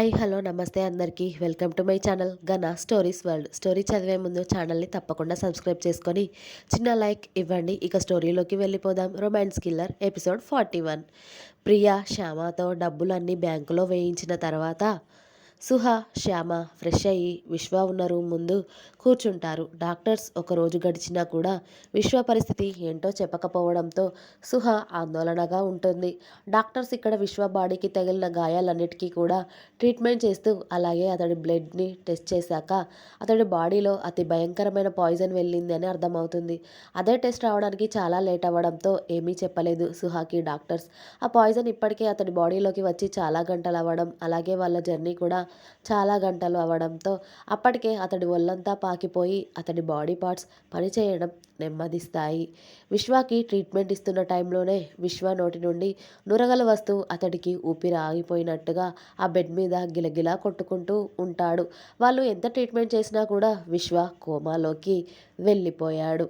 Hi hello నమస్తే అందరికీ. Welcome to my channel Gana stories world. Story చదివే ముందు ఛానల్ని తప్పకుండా సబ్స్క్రైబ్ చేసుకొని చిన్న లైక్ ఇవ్వండి. ఇక స్టోరీలోకి వెళ్ళిపోదాం. Romance killer episode forty one. Priya శ్యామతో డబ్బులన్నీ బ్యాంకులో వేయించిన తర్వాత సుహ శ్యామ ఫ్రెష్ అయ్యి విశ్వ ఉన్న రూమ్ ముందు కూర్చుంటారు. డాక్టర్స్ ఒక రోజు గడిచినా కూడా విశ్వ పరిస్థితి ఏంటో చెప్పకపోవడంతో సుహ ఆందోళనగా ఉంటుంది. డాక్టర్స్ ఇక్కడ విశ్వ బాడీకి తగిలిన గాయాలన్నిటికీ కూడా ట్రీట్మెంట్ చేస్తూ అలాగే అతడి బ్లడ్ని టెస్ట్ చేశాక అతడి బాడీలో అతి భయంకరమైన పాయిజన్ వెళ్ళింది అని అర్థమవుతుంది. అదే టెస్ట్ రావడానికి చాలా లేట్ అవ్వడంతో ఏమీ చెప్పలేదు సుహాకి డాక్టర్స్. ఆ పాయిజన్ ఇప్పటికే అతడి బాడీలోకి వచ్చి చాలా గంటలు అవ్వడం అలాగే వాళ్ళ జర్నీ కూడా చాలా గంటలు అవ్వడంతో అప్పటికే అతడి ఒళ్ళంతా పాకిపోయి అతడి బాడీ పార్ట్స్ పనిచేయడం నెమ్మదిస్తాయి. విశ్వాకి ట్రీట్మెంట్ ఇస్తున్న టైంలోనే విశ్వ నోటి నుండి నురగలు వస్తూ అతడికి ఊపిరి ఆగిపోయినట్టుగా ఆ బెడ్ మీద గిలగిలా కొట్టుకుంటూ ఉంటాడు. వాళ్ళు ఎంత ట్రీట్మెంట్ చేసినా కూడా విశ్వ కోమాలోకి వెళ్ళిపోయాడు.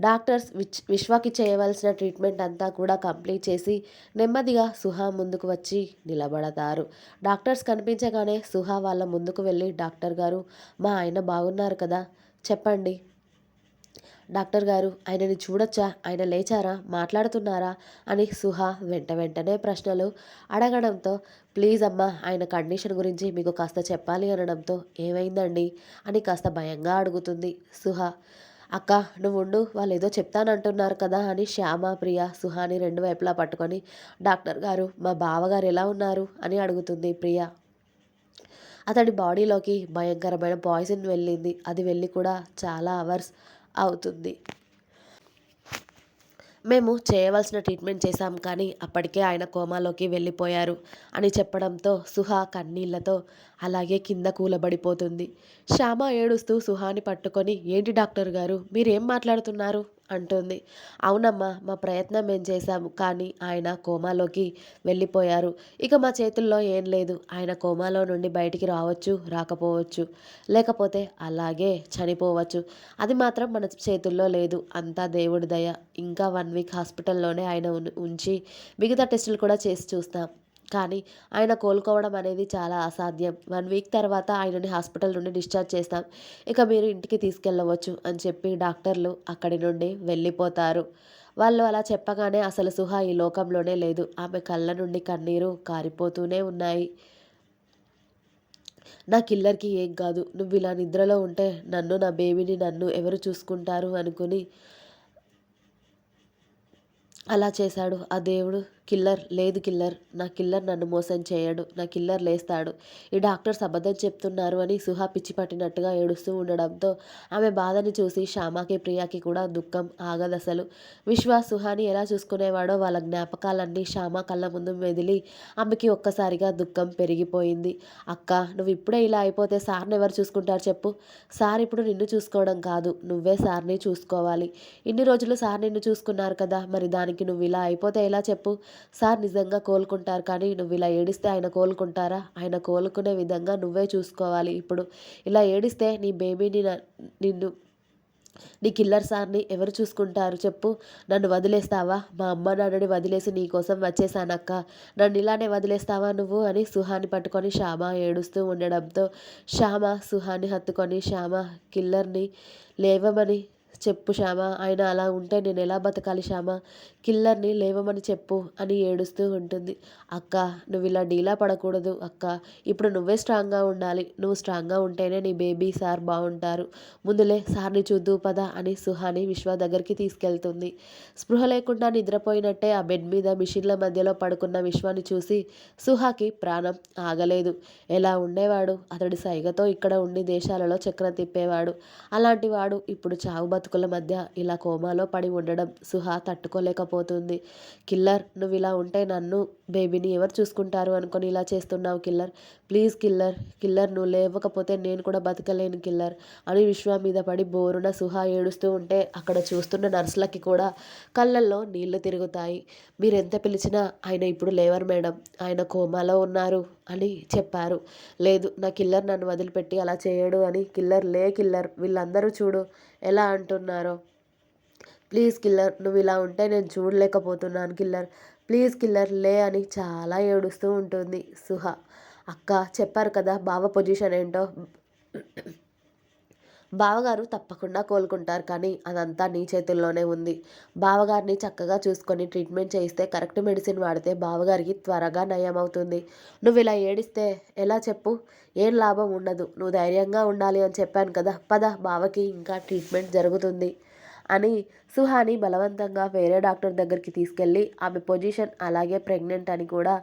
డాక్టర్స్ విచ్ విశ్వకి చేయవలసిన ట్రీట్మెంట్ అంతా కూడా కంప్లీట్ చేసి నెమ్మదిగా సుహా ముందుకు వచ్చి నిలబడతారు. డాక్టర్స్ కనిపించగానే సుహా వాళ్ళ ముందుకు వెళ్ళి డాక్టర్ గారు మా ఆయన బాగున్నారు కదా చెప్పండి. డాక్టర్ గారు ఆయనని చూడొచ్చా? ఆయన లేచారా? మాట్లాడుతున్నారా? అని సుహా వెంట వెంటనే ప్రశ్నలు అడగడంతో ప్లీజ్ అమ్మా ఆయన కండిషన్ గురించి మీకు కాస్త చెప్పాలి అనడంతో ఏమైందండి? అని కాస్త భయంగా అడుగుతుంది సుహా. అక్క నువ్వు ఉండు వాళ్ళు ఏదో చెప్తానంటున్నారు కదా అని శ్యామ ప్రియ సుహాని రెండు వైపులా పట్టుకొని డాక్టర్ గారు మా బావగారు ఎలా ఉన్నారు? అని అడుగుతుంది ప్రియ. అతడి బాడీలోకి భయంకరమైన పాయిజన్ వెళ్ళింది. అది వెళ్ళి కూడా చాలా అవర్స్ అవుతుంది. మేము చేయవలసిన ట్రీట్మెంట్ చేశాం కానీ అప్పటికే ఆయన కోమాలోకి వెళ్ళిపోయారు అని చెప్పడంతో సుహా కన్నీళ్ళతో అలాగే కింద కూలబడిపోతుంది. శ్యామ ఏడుస్తూ సుహాని పట్టుకొని ఏంటి డాక్టర్ గారు మీరేం మాట్లాడుతున్నారు? అంటుంది. అవునమ్మా మా ప్రయత్నం మేము చేశాము? కానీ ఆయన కోమాలోకి వెళ్ళిపోయారు. ఇక మా చేతుల్లో ఏం లేదు. ఆయన కోమాలో నుండి బయటికి రావచ్చు రాకపోవచ్చు. లేకపోతే అలాగే చనిపోవచ్చు. అది మాత్రం మన చేతుల్లో లేదు. అంతా దేవుడి దయ. ఇంకా వన్ వీక్ హాస్పిటల్లోనే ఆయన ఉంచి మిగతా టెస్టులు కూడా చేసి చూస్తాం. కానీ ఆయన కోలుకోవడం అనేది చాలా అసాధ్యం. వన్ వీక్ తర్వాత ఆయనని హాస్పిటల్ నుండి డిశ్చార్జ్ చేస్తాం. ఇక మీరు ఇంటికి తీసుకెళ్ళవచ్చు అని చెప్పి డాక్టర్లు అక్కడి నుండి వెళ్ళిపోతారు. వాళ్ళు అలా చెప్పగానే అసలు సుహ ఈ లోకంలోనే లేదు. ఆమె కళ్ళ నుండి కన్నీరు కారిపోతూనే ఉన్నాయి. నా కిల్లర్కి ఏం కాదు. నువ్వు ఇలా నిద్రలో ఉంటే నన్ను నా బేబీని నన్ను ఎవరు చూసుకుంటారు అనుకుని అలా చేశాడు. ఆ దేవుడు కిల్లర్ లేదు కిల్లర్. నా కిల్లర్ నన్ను మోసం చేయడు. నా కిల్లర్ లేస్తాడు. ఈ డాక్టర్స్ అబద్ధం చెప్తున్నారు అని సుహా పిచ్చి పట్టినట్టుగా ఏడుస్తూ ఉండడంతో ఆమె బాధని చూసి శ్యామాకి ప్రియాకి కూడా దుఃఖం ఆగదసలు విశ్వ సుహాని ఎలా చూసుకునేవాడో వాళ్ళ జ్ఞాపకాలన్నీ శ్యామ కళ్ళ ముందు మెదిలి ఆమెకి ఒక్కసారిగా దుఃఖం పెరిగిపోయింది. అక్క నువ్వు ఇప్పుడే ఇలా అయిపోతే సార్ని ఎవరు చూసుకుంటారు చెప్పు. సార్ ఇప్పుడు నిన్ను చూసుకోవడం కాదు. నువ్వే సార్ని చూసుకోవాలి. ఇన్ని రోజులు సార్ నిన్ను చూసుకున్నారు కదా. మరి దానికి నువ్వు ఇలా అయిపోతే ఎలా చెప్పు? సార్ నిజంగా కోలుకుంటారు కానీ నువ్వు ఇలా ఏడిస్తే ఆయన కోలుకుంటారా? ఆయన కోలుకునే విధంగా నువ్వే చూసుకోవాలి. ఇప్పుడు ఇలా ఏడిస్తే నీ బేబీని నిన్ను నీ కిల్లర్ సార్ని ఎవరు చూసుకుంటారు చెప్పు. నన్ను వదిలేస్తావా? మా అమ్మ నాన్నని వదిలేసి నీ కోసం వచ్చేసానక్క. నన్ను ఇలానే వదిలేస్తావా నువ్వు? అని సుహాని పట్టుకొని శ్యామ ఏడుస్తూ ఉండడంతో శ్యామ సుహాని హత్తుకొని శ్యామ కిల్లర్ని లేవమని చెప్పు శ్యామ. ఆయన అలా ఉంటే నేను ఎలా బతకాలి శ్యామ? కిల్లర్ని లేవమని చెప్పు అని ఏడుస్తూ ఉంటుంది. అక్క నువ్వు ఇలా డీలా పడకూడదు అక్క. ఇప్పుడు నువ్వే స్ట్రాంగ్గా ఉండాలి. నువ్వు స్ట్రాంగ్గా ఉంటేనే నీ బేబీ సార్ బాగుంటారు ముందులే సార్ని చూద్దు పద అని సుహాని విశ్వ దగ్గరికి తీసుకెళ్తుంది. స్పృహ లేకుండా నిద్రపోయినట్టే ఆ బెడ్ మీద మిషన్ల మధ్యలో పడుకున్న విశ్వాన్ని చూసి సుహాకి ప్రాణం ఆగలేదు. ఎలా ఉండేవాడు? అతడి సైగతో ఇక్కడ ఉండి దేశాలలో చక్రం తిప్పేవాడు. అలాంటి వాడు ఇప్పుడు చావు బతుకుల మధ్య ఇలా కోమాలో పడి ఉండడం సుహా తట్టుకోలేకపోతుంది. కిల్లర్ నువ్వు ఇలా ఉంటే నన్ను బేబీని ఎవరు చూసుకుంటారు అనుకొని ఇలా చేస్తున్నావు కిల్లర్? ప్లీజ్ కిల్లర్ కిల్లర్ నువ్వు లేవకపోతే నేను కూడా బతకలేను కిల్లర్ అని విశ్వ మీద పడి బోరున సుహా ఏడుస్తూ ఉంటే అక్కడ చూస్తున్న నర్సులకి కూడా కళ్ళల్లో నీళ్ళు తిరుగుతాయి. మీరు ఎంత పిలిచినా ఆయన ఇప్పుడు లేవరు మేడం. ఆయన కోమాలో ఉన్నారు అని చెప్పారు. లేదు నా కిల్లర్ నన్ను వదిలిపెట్టి అలా చేయడు అని కిల్లర్ లే కిల్లర్ వీళ్ళందరూ చూడు. ఎలా అంటున్నారో. ప్లీజ్ కిల్లర్ నువ్వు ఇలా ఉంటే నేను చూడలేకపోతున్నాను కిల్లర్. ప్లీజ్ కిల్లర్ లే అని చాలా ఏడుస్తూ ఉంటుంది సుహ. అక్క చెప్పారు కదా బావ పొజిషన్ ఏంటో? బావగారు తప్పకుండా కోలుకుంటారు కానీ అదంతా నీ చేతుల్లోనే ఉంది. బావగారిని చక్కగా చూసుకొని ట్రీట్మెంట్ చేయిస్తే కరెక్ట్ మెడిసిన్ వాడితే బావగారికి త్వరగా నయం అవుతుంది. నువ్వు ఇలా ఏడిస్తే ఎలా చెప్పు? ఏం లాభం ఉండదు. నువ్వు ధైర్యంగా ఉండాలి అని చెప్పాను కదా. పద బావకి ఇంకా ట్రీట్మెంట్ జరుగుతుంది. అని సుహాని బలవంతంగా వేరే డాక్టర్ దగ్గరికి తీసుకెళ్ళి ఆమె పొజిషన్ అలాగే ప్రెగ్నెంట్ అని కూడా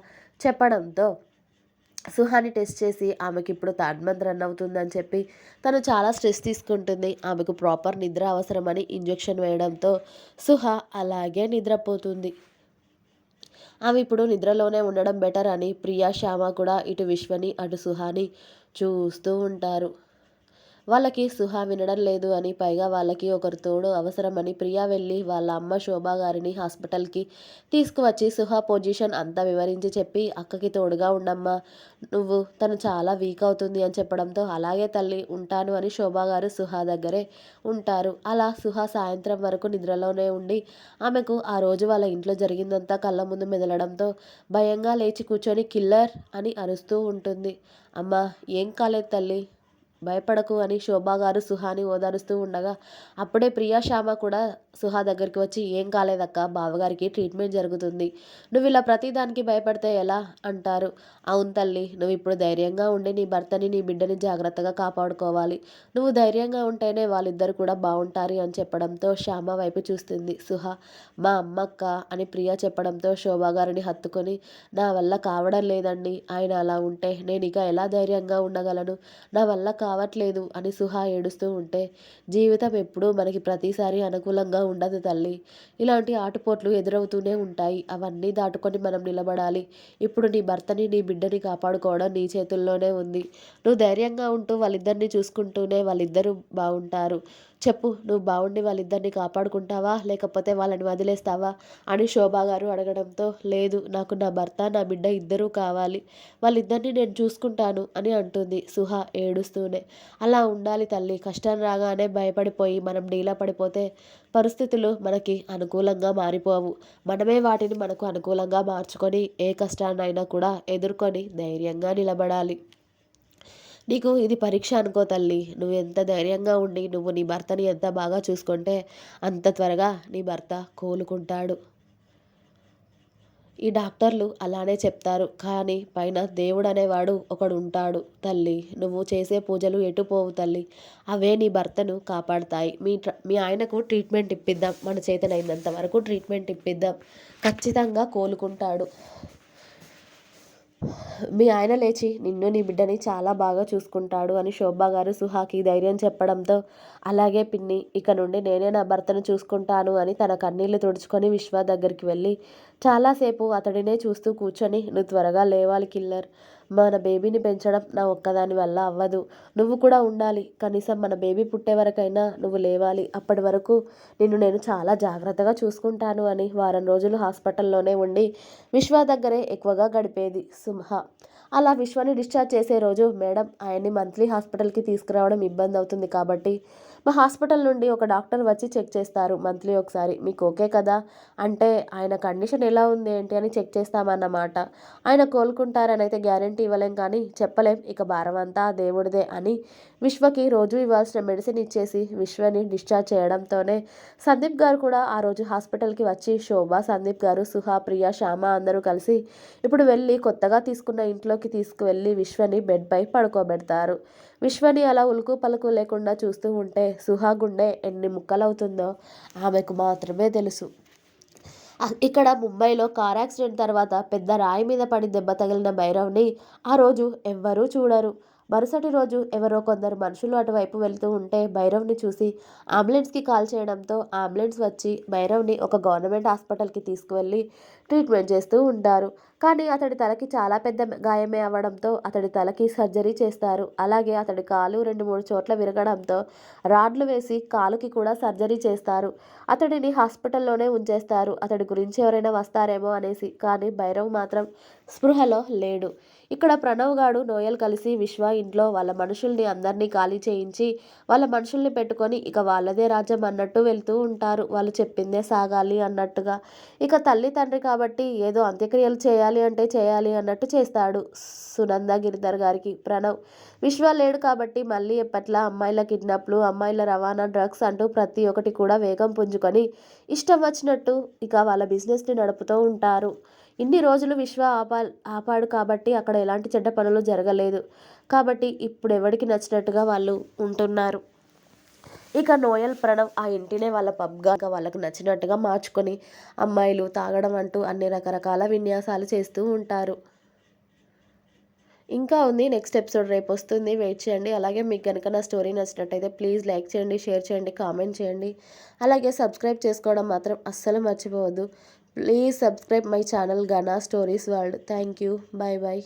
చెప్పడంతో సుహాని టెస్ట్ చేసి ఆమెకి ఇప్పుడు థర్డ్ మంత్ రన్ అవుతుందని చెప్పి తను చాలా స్ట్రెస్ తీసుకుంటుంది. ఆమెకు ప్రాపర్ నిద్ర అవసరమని ఇంజెక్షన్ వేయడంతో సుహ అలాగే నిద్రపోతుంది. ఆమె ఇప్పుడు నిద్రలోనే ఉండడం బెటర్ అని ప్రియా శ్యామ కూడా ఇటు విశ్వని అటు సుహాని చూస్తూ ఉంటారు. వాళ్ళకి సుహా వినడం లేదు అని పైగా వాళ్ళకి ఒకరు తోడు అవసరమని ప్రియా వెళ్ళి వాళ్ళ అమ్మ శోభా గారిని హాస్పిటల్కి తీసుకువచ్చి సుహా పొజిషన్ అంతా వివరించి చెప్పి అక్కకి తోడుగా ఉండమ్మా నువ్వు తను చాలా వీక్ అవుతుంది అని చెప్పడంతో అలాగే తల్లి ఉంటాను అని శోభా గారు సుహా దగ్గరే ఉంటారు. అలా సుహా సాయంత్రం వరకు నిద్రలోనే ఉండి ఆమెకు ఆ రోజు వాళ్ళ ఇంట్లో జరిగిందంతా కళ్ళ ముందు మెదలడంతో భయంగా లేచి కూర్చొని కిల్లర్ అని అరుస్తూ ఉంటుంది. అమ్మ ఏం కాలేదు తల్లి భయపడకు అని శోభ గారు సుహాని ఓదారుస్తూ ఉండగా అప్పుడే ప్రియా శ్యామ కూడా సుహా దగ్గరికి వచ్చి ఏం కాలేదక్క బావగారికి ట్రీట్మెంట్ జరుగుతుంది. నువ్వు ఇలా ప్రతిదానికి భయపడితే ఎలా? అంటారు. అవును తల్లి నువ్వు ఇప్పుడు ధైర్యంగా ఉండి నీ భర్తని నీ బిడ్డని జాగ్రత్తగా కాపాడుకోవాలి. నువ్వు ధైర్యంగా ఉంటేనే వాళ్ళిద్దరు కూడా బాగుంటారు అని చెప్పడంతో శ్యామ వైపు చూస్తుంది సుహా. మా అమ్మక్క అని ప్రియా చెప్పడంతో శోభా గారిని హత్తుకొని నా వల్ల కావడం లేదండి. ఆయన అలా ఉంటే నేను ఇక ఎలా ధైర్యంగా ఉండగలను? నా వల్ల కావట్లేదు అని సుహా ఏడుస్తూ ఉంటే జీవితం ఎప్పుడూ మనకి ప్రతిసారి అనుకూలంగా ఉండదు తల్లి. ఇలాంటి ఆటుపోట్లు ఎదురవుతూనే ఉంటాయి. అవన్నీ దాటుకొని మనం నిలబడాలి. ఇప్పుడు నీ భర్తని నీ బిడ్డని కాపాడుకోవడం నీ చేతుల్లోనే ఉంది. నువ్వు ధైర్యంగా ఉంటూ వాళ్ళిద్దరిని చూసుకుంటూనే వాళ్ళిద్దరూ బాగుంటారు చెప్పు నువ్వు బాగుండి వాళ్ళిద్దరిని కాపాడుకుంటావా? లేకపోతే వాళ్ళని వదిలేస్తావా? అని శోభా గారు అడగడంతో లేదు నాకు నా భర్త నా బిడ్డ ఇద్దరూ కావాలి. వాళ్ళిద్దరిని నేను చూసుకుంటాను అని అంటుంది సుహ ఏడుస్తూనే. అలా ఉండాలి తల్లి. కష్టం రాగానే భయపడిపోయి మనం నీలా పడిపోతే పరిస్థితులు మనకి అనుకూలంగా మారిపోవు. మనమే వాటిని మనకు అనుకూలంగా మార్చుకొని ఏ కష్టాన్నైనా కూడా ఎదుర్కొని ధైర్యంగా నిలబడాలి. నీకు ఇది పరీక్ష అనుకో తల్లి. నువ్వు ఎంత ధైర్యంగా ఉండి నువ్వు నీ భర్తని ఎంత బాగా చూసుకుంటే అంత త్వరగా నీ భర్త కోలుకుంటాడు. ఈ డాక్టర్లు అలానే చెప్తారు. కానీ పైన దేవుడు అనేవాడు ఒకడు ఉంటాడు తల్లి నువ్వు చేసే పూజలు ఎటు పోవు తల్లి. అవే నీ భర్తను కాపాడుతాయి. మీ మీ ఆయనకు ట్రీట్మెంట్ ఇప్పిద్దాం. మన చేతనైనంత వరకు ట్రీట్మెంట్ ఇప్పిద్దాం. ఖచ్చితంగా కోలుకుంటాడు. మీ ఆయన లేచి నిన్ను నీ బిడ్డని చాలా బాగా చూసుకుంటాడు అని శోభా గారు సుహాకి ధైర్యం చెప్పడంతో అలాగే పిన్ని ఇక నుండి నేనే నా భర్తను చూసుకుంటాను అని తన కన్నీళ్ళు తుడుచుకొని విశ్వ దగ్గరికి వెళ్ళి చాలాసేపు అతడినే చూస్తూ కూర్చొని నువ్వు త్వరగా లేవాలి కిల్లర్. మన బేబీని పెంచడం నా ఒక్కదాని వల్ల అవ్వదు. నువ్వు కూడా ఉండాలి. కనీసం మన బేబీ పుట్టే వరకైనా నువ్వు లేవాలి. అప్పటి వరకు నిన్ను నేను చాలా జాగ్రత్తగా చూసుకుంటాను అని వారం రోజులు హాస్పిటల్లోనే ఉండి విశ్వ దగ్గరే ఎక్కువగా గడిపేది సింహ. అలా విశ్వాన్ని డిశ్చార్జ్ చేసే రోజు మేడం ఆయన్ని మంత్లీ హాస్పిటల్కి తీసుకురావడం ఇబ్బంది అవుతుంది కాబట్టి మా హాస్పిటల్ నుండి ఒక డాక్టర్ వచ్చి చెక్ చేస్తారు మంత్లీ ఒకసారి మీకు ఓకే కదా? అంటే ఆయన కండిషన్ ఎలా ఉంది ఏంటి అని చెక్ చేస్తామన్నమాట. ఆయన కోలుకుంటారని అయితే గ్యారంటీ ఇవ్వలేం కానీ చెప్పలేం ఇక భారం అంతా దేవుడిదే అని విశ్వకి రోజు ఇవ్వాల్సిన మెడిసిన్ ఇచ్చేసి విశ్వని డిశ్చార్జ్ చేయడంతోనే సందీప్ గారు కూడా ఆ రోజు హాస్పిటల్కి వచ్చి శోభ సందీప్ గారు సుహా ప్రియ శ్యామ అందరూ కలిసి ఇప్పుడు వెళ్ళి కొత్తగా తీసుకున్న ఇంట్లోకి తీసుకువెళ్ళి విశ్వని బెడ్పై పడుకోబెడతారు. విశ్వని అలా ఉలుకు పలుకు లేకుండా చూస్తూ ఉంటే సుహా గుండె ఎన్ని ముక్కలవుతుందో ఆమెకు మాత్రమే తెలుసు. ఇక్కడ ముంబైలో కార్ యాక్సిడెంట్ తర్వాత పెద్ద రాయి మీద పడి దెబ్బ తగిలిన భైరవ్ని ఆ రోజు ఎవ్వరూ చూడరు. మరుసటి రోజు ఎవరో కొందరు మనుషులు అటువైపు వెళ్తూ ఉంటే భైరవ్ని చూసి అంబులెన్స్కి కాల్ చేయడంతో అంబులెన్స్ వచ్చి భైరవ్ని ఒక గవర్నమెంట్ హాస్పిటల్కి తీసుకువెళ్ళి ట్రీట్మెంట్ చేస్తూ ఉంటారు. కానీ అతడి తలకి చాలా పెద్ద గాయమే అవ్వడంతో అతడి తలకి సర్జరీ చేస్తారు. అలాగే అతడి కాలు రెండు మూడు చోట్ల విరగడంతో రాడ్లు వేసి కాలుకి కూడా సర్జరీ చేస్తారు. అతడిని హాస్పిటల్లోనే ఉంచేస్తారు. అతడి గురించి ఎవరైనా వస్తారేమో అనేసి. కానీ భైరవ్ మాత్రం స్పృహలో లేడు. ఇక్కడ ప్రణవ్ గాడు నోయల్ కలిసి విశ్వ ఇంట్లో వాళ్ళ మనుషుల్ని అందరినీ ఖాళీ చేయించి వాళ్ళ మనుషుల్ని పెట్టుకొని ఇక వాళ్ళదే రాజ్యం అన్నట్టు వెళ్తూ ఉంటారు. వాళ్ళు చెప్పిందే సాగాలి అన్నట్టుగా. ఇక తల్లి తండ్రి కాబట్టి కాబట్టి ఏదో అంత్యక్రియలు చేయాలి అంటే చేయాలి అన్నట్టు చేస్తాడు సునంద గిరిధర్ గారికి. ప్రణవ్ విశ్వ లేడు కాబట్టి మళ్ళీ ఎప్పట్లా అమ్మాయిల కిడ్నాప్లు అమ్మాయిల రవాణా డ్రగ్స్ అంటూ ప్రతి ఒక్కటి కూడా వేగం పుంజుకొని ఇష్టం వచ్చినట్టు ఇక వాళ్ళ బిజినెస్ని నడుపుతూ ఉంటారు. ఇన్ని రోజులు విశ్వ ఆపా ఆపాడు కాబట్టి అక్కడ ఎలాంటి చెడ్డ పనులు జరగలేదు. కాబట్టి ఇప్పుడు ఎవరికి నచ్చినట్టుగా వాళ్ళు ఉంటున్నారు. ఇక నోయల్ ప్రణవ్ ఆ ఇంటినే వాళ్ళ పబ్గా వాళ్ళకు నచ్చినట్టుగా మార్చుకొని అమ్మాయిలు తాగడం అంటూ అన్ని రకరకాల విన్యాసాలు చేస్తూ ఉంటారు. ఇంకా ఉంది నెక్స్ట్ ఎపిసోడ్ రేపు వస్తుంది. వెయిట్ చేయండి. అలాగే మీకు కనుక నా స్టోరీ నచ్చినట్టయితే ప్లీజ్ లైక్ చేయండి షేర్ చేయండి కామెంట్ చేయండి. అలాగే సబ్స్క్రైబ్ చేసుకోవడం మాత్రం అస్సలు మర్చిపోవద్దు. Please subscribe my channel Gana stories world thank you bye bye